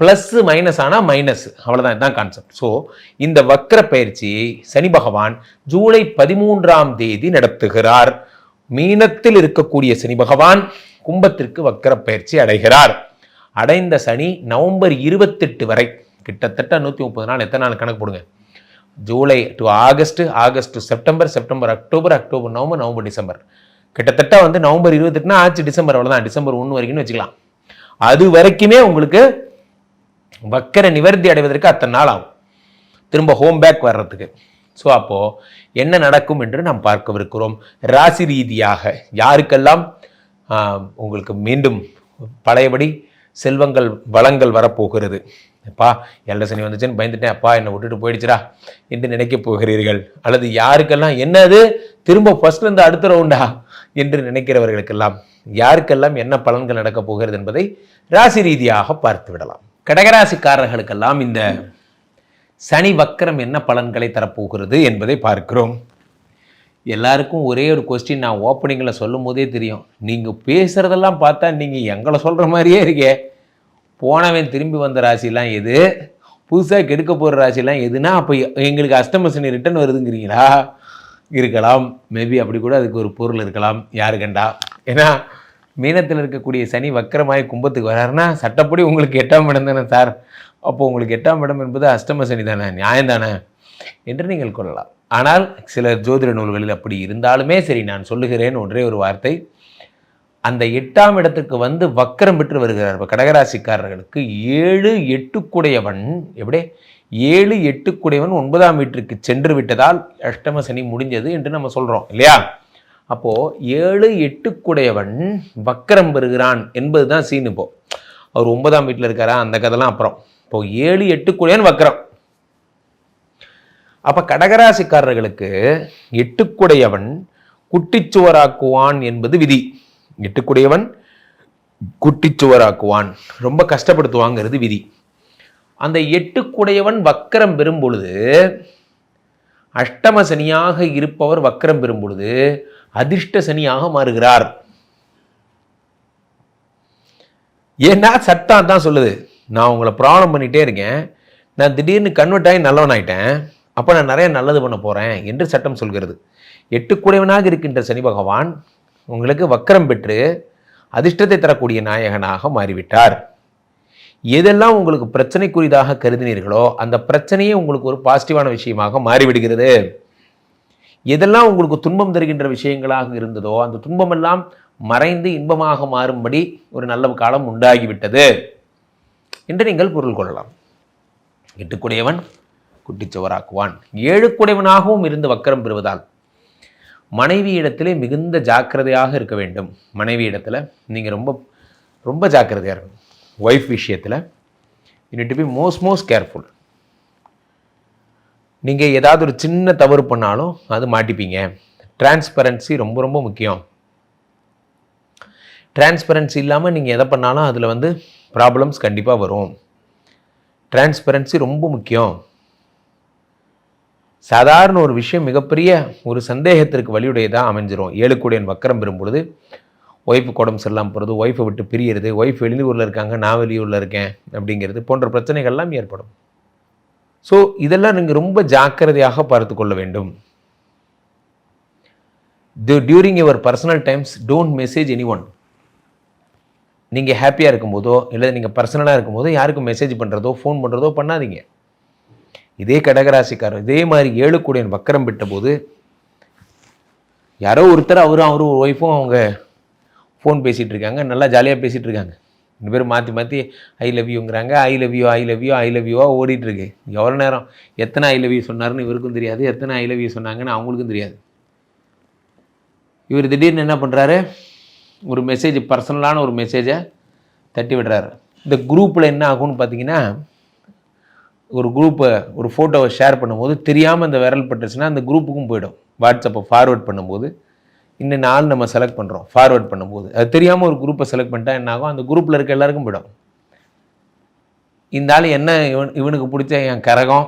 plus minus ஆனால் minus அவ்வளோதான் இதுதான் கான்செப்ட் ஸோ இந்த வக்ர பயிற்சியை சனி பகவான் ஜூலை பதிமூன்றாம் தேதி நடத்துகிறார். மீனத்தில் இருக்கக்கூடிய சனி பகவான் கும்பத்திற்கு வக்கர பயிற்சி அடைகிறார். அடைந்த சனி நவம்பர் இருபத்தெட்டு வரை கிட்டத்தட்ட நூற்றி முப்பது நாள். எத்தனை நாள் கணக்கு போடுங்க? July to August August to September September October October November November December. கிட்டத்தட்ட வந்து நவம்பர் இருபத்தெட்டுனா ஆச்சு டிசம்பர். அவ்வளோதான் டிசம்பர் ஒன்று வரைக்கும்னு வச்சுக்கலாம். அது வரைக்குமே உங்களுக்கு வக்கர நிவர்த்தி அடைவதற்கு அத்தனை நாள் ஆகும். திரும்ப ஹோம் பேக் வர்றதுக்கு. ஸோ அப்போது என்ன நடக்கும் என்று நாம் பார்க்கவிருக்கிறோம். ராசி ரீதியாக யாருக்கெல்லாம் உங்களுக்கு மீண்டும் பழையபடி செல்வங்கள் வளங்கள் வரப்போகிறது. அப்பா எல்ல சனி வந்துச்சுன்னு பயந்துட்டேன். அப்பா என்னை விட்டுட்டு போயிடுச்சுடா என்று நினைக்கப் போகிறீர்கள். அல்லது யாருக்கெல்லாம் என்னது? திரும்ப ஃபர்ஸ்ட்லேருந்து அடுத்த ரவுண்டா என்று நினைக்கிறவர்களுக்கெல்லாம் யாருக்கெல்லாம் என்ன பலன்கள் நடக்கப் போகிறது என்பதை ராசி ரீதியாக பார்த்து விடலாம். கடகராசிக்காரர்களுக்கெல்லாம் இந்த சனி வக்கரம் என்ன பலன்களை தரப்போகிறது என்பதை பார்க்கிறோம். எல்லாருக்கும் ஒரே ஒரு கொஸ்டின் நான் ஓப்பனிங்கில் சொல்லும் போதே தெரியும். நீங்கள் பேசுகிறதெல்லாம் பார்த்தா நீங்கள் எங்களை சொல்கிற மாதிரியே இருக்கே. போனவன் திரும்பி வந்த ராசிலாம் எது? புதுசாக கெடுக்க போகிற ராசிலாம் எதுனா அப்போ எங்களுக்கு அஷ்டம சனி ரிட்டர்ன் வருதுங்கிறீங்களா? இருக்கலாம். மேபி அப்படி கூட அதுக்கு ஒரு பொருள் இருக்கலாம். யாரு கண்டா? ஏன்னா மீனத்தில் இருக்கக்கூடிய சனி வக்கரமாய் கும்பத்துக்கு வராருன்னா சட்டப்படி உங்களுக்கு எட்டாம் இடம் தானே சார். அப்போ உங்களுக்கு எட்டாம் இடம் என்பது அஷ்டம சனி தானே நியாயம் தானே என்று நீங்கள் கொள்ளலாம். ஆனால் சில ஜோதிட நூல்களில் அப்படி இருந்தாலுமே சரி நான் சொல்லுகிறேன் ஒன்றே ஒரு வார்த்தை. அந்த எட்டாம் இடத்துக்கு வந்து வக்கரம் பெற்று வருகிறார். இப்போ கடகராசிக்காரர்களுக்கு ஏழு எட்டுக்குடையவன் எப்படி? ஏழு எட்டுக்குடையவன் ஒன்பதாம் வீட்டிற்கு சென்று விட்டதால் அஷ்டம சனி முடிஞ்சது என்று நம்ம சொல்கிறோம் இல்லையா? அப்போது ஏழு எட்டுக்குடையவன் வக்கரம் பெறுகிறான் என்பது தான் சீன் இப்போ. அவர் ஒன்பதாம் வீட்டில் இருக்காரா? அந்த கதைலாம் அப்புறம். இப்போ ஏழு எட்டுக்குடையவன் வக்கரம். அப்போ கடகராசிக்காரர்களுக்கு எட்டுக்குடையவன் குட்டிச்சுவராக்குவான் என்பது விதி. எட்டுக்குடையவன் குட்டிச்சுவராக்குவான். ரொம்ப கஷ்டப்படுத்துவாங்கிறது விதி. அந்த எட்டுக்குடையவன் வக்கரம் பெறும் பொழுது அஷ்டம சனியாக இருப்பவர் வக்கரம் பெறும் பொழுது அதிர்ஷ்ட சனியாக மாறுகிறார். ஏன்னா சட்டம் தான் சொல்லுது நான் உங்களை ப்ராப்ளம் பண்ணிகிட்டே இருக்கேன் நான் திடீர்னு கன்வெர்ட் ஆகி நல்லவன் ஆகிட்டேன் அப்போ நான் நிறைய நல்லது பண்ண போகிறேன் என்று சட்டம் சொல்கிறது. எட்டுக்குடையவனாக இருக்கின்ற சனி பகவான் உங்களுக்கு வக்கரம் பெற்று அதிர்ஷ்டத்தை தரக்கூடிய நாயகனாக மாறிவிட்டார். எதெல்லாம் உங்களுக்கு பிரச்சனைக்குரியதாக கருதினீர்களோ அந்த பிரச்சனையே உங்களுக்கு ஒரு பாசிட்டிவான விஷயமாக மாறிவிடுகிறது. எதெல்லாம் உங்களுக்கு துன்பம் தருகின்ற விஷயங்களாக இருந்ததோ அந்த துன்பமெல்லாம் மறைந்து இன்பமாக மாறும்படி ஒரு நல்ல காலம் உண்டாகிவிட்டது. என்று நீங்கள் பொருள் கொள்ளலாம். எட்டுக்குடையவன் குட்டிச்சுவராக்குவான். ஏழுக்குடையவனாகவும் இருந்து வக்கரம் பெறுவதால் மனைவி இடத்திலே மிகுந்த ஜாக்கிரதையாக இருக்க வேண்டும். மனைவி இடத்துல நீங்கள் ரொம்ப ரொம்ப ஜாக்கிரதையாக இருக்கணும். ஒய்ஃப் விஷயத்தில் you need be most most careful நீங்கள் ஏதாவது ஒரு சின்ன தவறு பண்ணாலும் அது மாட்டிப்பீங்க. டிரான்ஸ்பரன்சி ரொம்ப ரொம்ப முக்கியம். டிரான்ஸ்பரன்சி இல்லாமல் நீங்கள் எதை பண்ணாலும் அதில் வந்து ப்ராப்ளம்ஸ் கண்டிப்பாக வரும். டிரான்ஸ்பரன்சி ரொம்ப முக்கியம். சாதாரண ஒரு விஷயம் மிகப்பெரிய ஒரு சந்தேகத்திற்கு வழியுடையதாக அமைஞ்சிரும். ஏழுக்குடியன் வக்கரம் பெறும் பொழுது ஒய்ஃபுக்கு உடம்பு சரியில்லாமல் போகிறது ஒய்ஃபை விட்டு பிரியறது ஒய்ஃப் வெளியூரில் இருக்காங்க நான் வெளியூரில் இருக்கேன் அப்படிங்கிறது போன்ற பிரச்சனைகள்லாம் ஏற்படும். ஸோ இதெல்லாம் நீங்கள் ரொம்ப ஜாக்கிரதையாக பார்த்து கொள்ள வேண்டும். During your personal times don't message any one நீங்கள் ஹாப்பியாக இருக்கும்போதோ இல்லை நீங்கள் பர்சனலாக இருக்கும்போதோ யாருக்கும் மெசேஜ் பண்ணுறதோ ஃபோன் பண்ணுறதோ பண்ணாதீங்க. இதே கடகராசிக்காரர் இதே மாதிரி ஏழுக்கூடியன் வக்கரம் விட்ட போது யாரோ ஒருத்தர் அவரும் அவரும் ஒய்ஃபும் அவங்க ஃபோன் பேசிகிட்டு இருக்காங்க நல்லா ஜாலியாக பேசிகிட்டு இருக்காங்க ரெண்டு பேரும் மாற்றி மாற்றி I love யூங்கிறாங்க I love you I love you I love யூவாக ஓடிட்டுருக்கு எவ்வளோ நேரம் எத்தனை ஐ லவ் யூ சொன்னார்னு இவருக்கும் தெரியாது. எத்தனை ஐ லவ் யூ சொன்னாங்கன்னு அவங்களுக்கும் தெரியாது. இவர் திடீர்னு என்ன பண்ணுறாரு ஒரு மெசேஜ் பர்சனலான ஒரு மெசேஜை தட்டி விடுறாரு. இந்த குரூப்பில் என்ன ஆகும்னு பார்த்தீங்கன்னா ஒரு குரூப்பை ஒரு ஃபோட்டோவை ஷேர் பண்ணும்போது தெரியாமல் இந்த விரல் பட்டுச்சுன்னா அந்த குரூப்புக்கும் போயிடும். வாட்ஸ்அப்பை ஃபார்வேர்ட் பண்ணும்போது. இன்னும் நாள் நம்ம செலக்ட் பண்ணுறோம் ஃபார்வர்ட் பண்ணும்போது. அது தெரியாமல் ஒரு குரூப்பை செலக்ட் பண்ணிட்டா என்ன ஆகும்? அந்த குரூப்பில் இருக்க எல்லாருக்கும் போயிடும். இந்த ஆள் என்ன இவன் இவனுக்கு பிடிச்ச என் கரகம்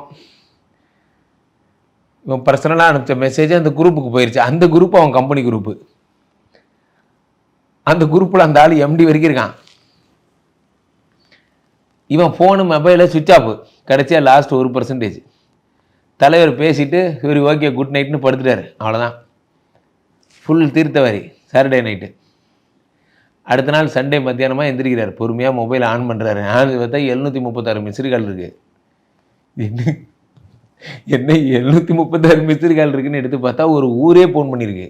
இவன் பர்சனலாக அனுப்பிச்ச மெசேஜ் அந்த குரூப்புக்கு போயிடுச்சு அந்த குரூப் அவன் கம்பெனி குரூப்பு அந்த குரூப்பில் அந்த ஆள் எம்டி வரைக்கும் இருக்கான். இவன் ஃபோனு மொபைலு சுவிட்ச் ஆஃப் கடைசியாக லாஸ்ட் ஒரு பர்சன்டேஜ் தலைவர் பேசிட்டு இவர் ஓகே குட் நைட்னு படுத்துட்டார். அவ்வளோதான் ஃபுல் தீர்த்தவாரி சாட்டர்டே நைட்டு அடுத்த நாள் சண்டே மத்தியானமாக எந்திரிக்கிறார். பொறுமையாக மொபைல் ஆன் பண்ணுறாரு ஆன் பார்த்தா எழுநூற்றி முப்பத்தாறு மிஸ்ரி கால் இருக்குது என்ன என்ன எழுநூற்றி முப்பத்தாறு மிஸ்ரி கால் இருக்குன்னு எடுத்து பார்த்தா ஒரு ஊரே ஃபோன் பண்ணியிருக்கு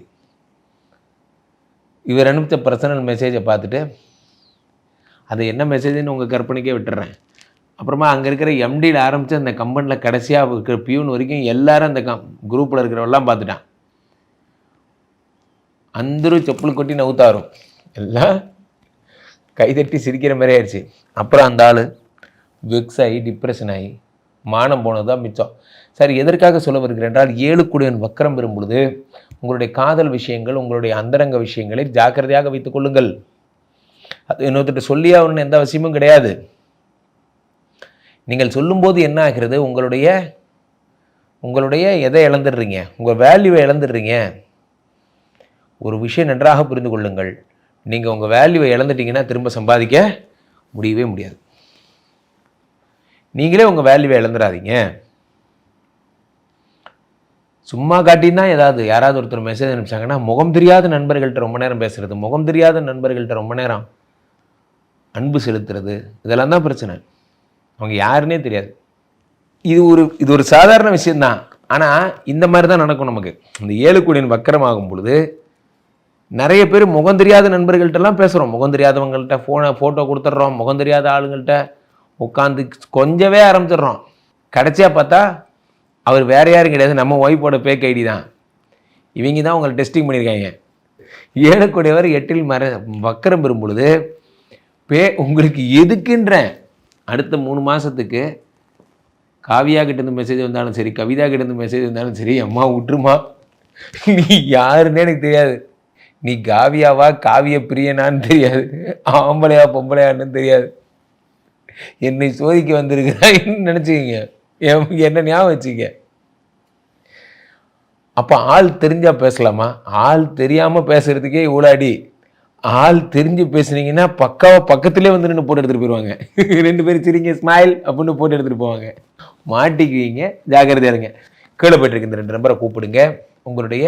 இவர் அனுப்பிச்ச பர்சனல் மெசேஜை பார்த்துட்டு அது என்ன மெசேஜ்னு உங்கள் கற்பனைக்கே விட்டுறேன். அப்புறமா அங்கே இருக்கிற எம்டியில் ஆரம்பித்து அந்த கம்பெனியில் கடைசியாக இருக்கிற பியூன் வரைக்கும் எல்லாரும் அந்த கம் குரூப்பில் இருக்கிறவெல்லாம் பார்த்துட்டான். అందరూ చెప్పులు கொட்டி நவுத்தாரும் எல்லாம் கைதட்டி சிரிக்கிற மாதிரி ஆயிடுச்சு அப்புறம் அந்த ஆள் வெக்ஸ் ஆகி டிப்ரெஷன் ஆகி மானம் போனது தான் மிச்சம் சரி எதற்காக சொல்ல வருகிறேன் என்றால் ஏழு குடியன் வக்கரம் பெறும் பொழுது உங்களுடைய காதல் விஷயங்கள் உங்களுடைய அந்தரங்க விஷயங்களை ஜாக்கிரதையாக வைத்துக் கொள்ளுங்கள் அது இன்னொருத்தர் சொல்லி ஆகணும்னு எந்த அவசியமும் கிடையாது நீங்கள் சொல்லும்போது என்ன ஆகிறது உங்களுடைய உங்களுடைய எதை இழந்துடுறீங்க உங்கள் வேல்யூவை இழந்துடுறீங்க ஒரு விஷயம் நன்றாக புரிந்து கொள்ளுங்கள். நீங்கள் உங்கள் வேல்யூவை இழந்துட்டீங்கன்னா திரும்ப சம்பாதிக்க முடியவே முடியாது. நீங்களே உங்கள் வேல்யூவை இழந்துடாதீங்க. சும்மா காட்டினா ஏதாவது யாராவது ஒருத்தர் மெசேஜ் அனுப்பிச்சாங்கன்னா முகம் தெரியாத நண்பர்கள்ட்ட ரொம்ப நேரம் பேசுகிறது முகம் தெரியாத நண்பர்கள்ட்ட ரொம்ப நேரம் அன்பு செலுத்துறது இதெல்லாம் தான் பிரச்சனை. அவங்க யாருன்னே தெரியாது. இது ஒரு இது ஒரு சாதாரண விஷயந்தான் ஆனால் இந்த மாதிரி தான் நடக்கும் நமக்கு. இந்த ஏழு கோடியின் வக்கரமாகும் பொழுது நிறைய பேர் முகம் தெரியாத நண்பர்கள்ட்டெல்லாம் பேசுகிறோம் முகம் தெரியாதவங்கள்ட்ட ஃபோனை ஃபோட்டோ கொடுத்துட்றோம். முகம் தெரியாத ஆளுங்கள்ட்ட உட்காந்து கொஞ்சவே ஆரம்பிச்சிடுறோம். கடைசியாக பார்த்தா அவர் வேற யாரும் கிடையாது. நம்ம ஒய்ஃபோட பேக் ஐடி தான். இவங்க தான் உங்களை டெஸ்டிங் பண்ணியிருக்காங்க. ஏழக்கூடியவர் எட்டில் மற வக்கரம் பெறும் பொழுது பே உங்களுக்கு எதுக்குன்றேன்? அடுத்த மூணு மாதத்துக்கு காவியா கிட்டேருந்து மெசேஜ் வந்தாலும் சரி கவிதா கிட்டேருந்து மெசேஜ் வந்தாலும் சரி அம்மா விட்டுருமா நீ யாருன்னே எனக்கு தெரியாது. நீ காவியாவா காவிய பிரியனான்னு தெரியாது. ஆம்பளையா பொம்பளையான்னு தெரியாது. என்னை சோதிக்க வந்திருக்கிறான்னு நினச்சிக்கிங்க. என்ன ஞாபகம் வச்சுக்க அப்போ ஆள் தெரிஞ்சால் பேசலாமா? ஆள் தெரியாமல் பேசுகிறதுக்கே இவ்வளோ ஆள் தெரிஞ்சு பேசுனீங்கன்னா பக்காவாக பக்கத்துலேயே வந்து நின்று போட்டு எடுத்துகிட்டு போயிடுவாங்க ரெண்டு பேரும் சிரிங்க ஸ்மைல் அப்படின்னு போட்டு எடுத்துகிட்டு போவாங்க. மாட்டிக்குவீங்க. ஜாக்கிரதையா இருங்க. கீழே போயிட்டு இந்த ரெண்டு நம்பரை கூப்பிடுங்க. உங்களுடைய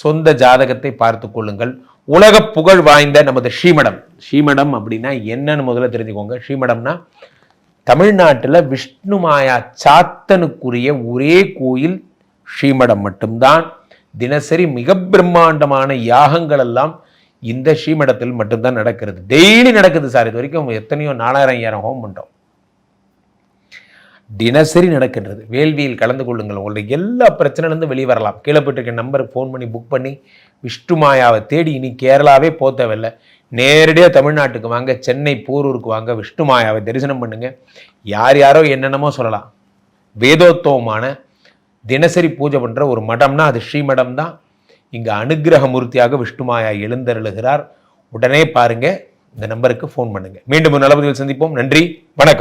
சொந்த ஜாதகத்தை பார்த்து கொள்ளுங்கள். உலக புகழ் வாய்ந்த நமது ஸ்ரீமடம். ஸ்ரீமடம் அப்படின்னா என்னன்னு முதல்ல தெரிஞ்சுக்கோங்க. ஸ்ரீமடம்னா தமிழ்நாட்டில் விஷ்ணு மாயா சாத்தனுக்குரிய ஒரே கோயில் ஸ்ரீமடம் மட்டும்தான். தினசரி மிக பிரம்மாண்டமான யாகங்கள் எல்லாம் இந்த ஸ்ரீமடத்தில் மட்டும்தான் நடக்கிறது. டெய்லி நடக்குது சார். இது வரைக்கும் எத்தனையோ நாலாயிரம் ஐயாயிரம் ஹோம் பண்ணிட்டோம் தினசரி நடக்கின்றது. வேள்வியில் கலந்து கொள்ளுங்கள். உங்களுடைய எல்லா பிரச்சனையிலேருந்து வெளியே வரலாம் கீழே போயிட்டு நம்பருக்கு ஃபோன் பண்ணி புக் பண்ணி விஷ்ணுமாயாவை தேடி இனி கேரளாவே போக தேவையில்லை. நேரடியாக தமிழ்நாட்டுக்கு வாங்க சென்னை போரூருக்கு வாங்க விஷ்ணுமாயாவை தரிசனம் பண்ணுங்கள் யார் யாரோ என்னென்னமோ சொல்லலாம். வேதோத்தவமான தினசரி பூஜை பண்ணுற ஒரு மடம்னா அது ஸ்ரீமடம் தான் இங்கே அனுகிரக மூர்த்தியாக விஷ்ணுமாயா எழுந்தருளுகிறார். உடனே பாருங்கள் இந்த நம்பருக்கு ஃபோன் பண்ணுங்கள் மீண்டும் ஒரு நலபதியில் சந்திப்போம். நன்றி வணக்கம்.